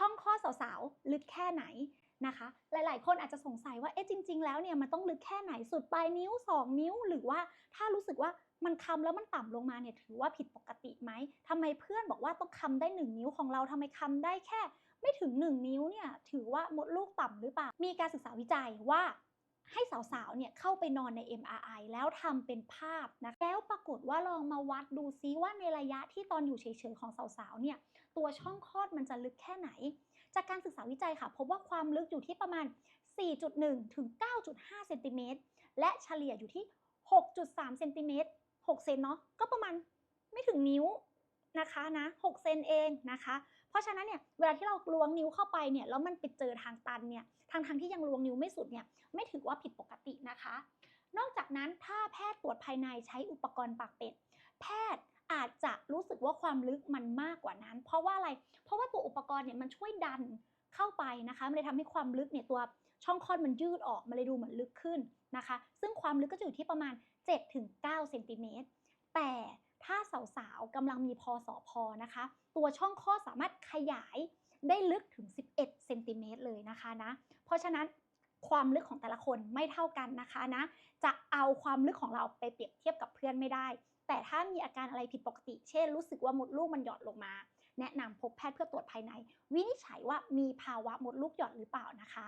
ช่องข้อสาวๆลึกแค่ไหนนะคะ หลายๆ คนอาจจะสงสัยว่าเอ๊ะจริง ๆ แล้วเนี่ยมันต้องลึกแค่ไหนสุดปลายนิ้ว 2 นิ้ว หรือว่าถ้ารู้สึกว่ามันคำแล้วมันต่ำลงมาเนี่ยถือว่าผิดปกติไหมทำไมเพื่อนบอกว่าต้องคำได้ 1 นิ้วของเราทำไมคำได้แค่ ไม่ถึง 1 นิ้วเนี่ยถือว่ามดลูกต่ำหรือเปล่า มีการศึกษาวิจัยว่า ให้สาวๆ เนี่ยเข้าไปนอนใน MRI แล้วทำเป็นภาพนะแล้วปรากฏว่าลองมาวัดดูซิว่าในระยะที่ตอนอยู่เฉยๆ ของสาวๆ เนี่ยตัวช่องคลอดมันจะลึกแค่ไหน จากการศึกษาวิจัยค่ะ พบว่าความลึกอยู่ที่ประมาณ 4.1 ถึง 9.5 เซนติเมตรและเฉลี่ยอยู่ที่ 6.3 เซนติเมตร6เซนเนาะก็ประมาณไม่ถึงนิ้วนะคะนะ6เซนเองนะคะ เพราะฉะนั้นเนี่ยเวลาที่เราล้วงนิ้วเข้าไปเนี่ยแล้วมันไปเจอทางตันเนี่ยทางทางที่ยังล้วงนิ้วไม่สุดเนี่ยไม่ถือว่าผิดปกตินะคะ นั้นถ้าแพทย์ตรวจภายในใช้อุปกรณ์ปากเป็ด แพทย์อาจจะรู้สึกว่าความลึกมันมากกว่านั้น เพราะว่าอะไร เพราะว่าตัวอุปกรณ์เนี่ยมันช่วยดันเข้าไปนะคะ มันเลยทำให้ความลึกเนี่ยตัวช่องคลอดมันยืดออก มันเลยดูเหมือนลึกขึ้นนะคะ ซึ่งความลึกก็จะอยู่ที่ประมาณ 7-9เซนติเมตร แต่ถ้าสาวๆกำลังมีพอสอพอนะคะ ตัวช่องคลอดสามารถขยายได้ลึกถึง 11เซนติเมตรเลยนะคะนะ เพราะฉะนั้น ความลึกของแต่ละคนไม่เท่ากันนะคะนะ จะเอาความลึกของเราไปเปรียบเทียบกับเพื่อนไม่ได้ แต่ถ้ามีอาการอะไรผิดปกติ เช่น รู้สึกว่ามดลูกมันหย่อนลงมา แนะนำพบแพทย์เพื่อตรวจภายใน วินิจฉัยว่ามีภาวะมดลูกหย่อนหรือเปล่านะคะ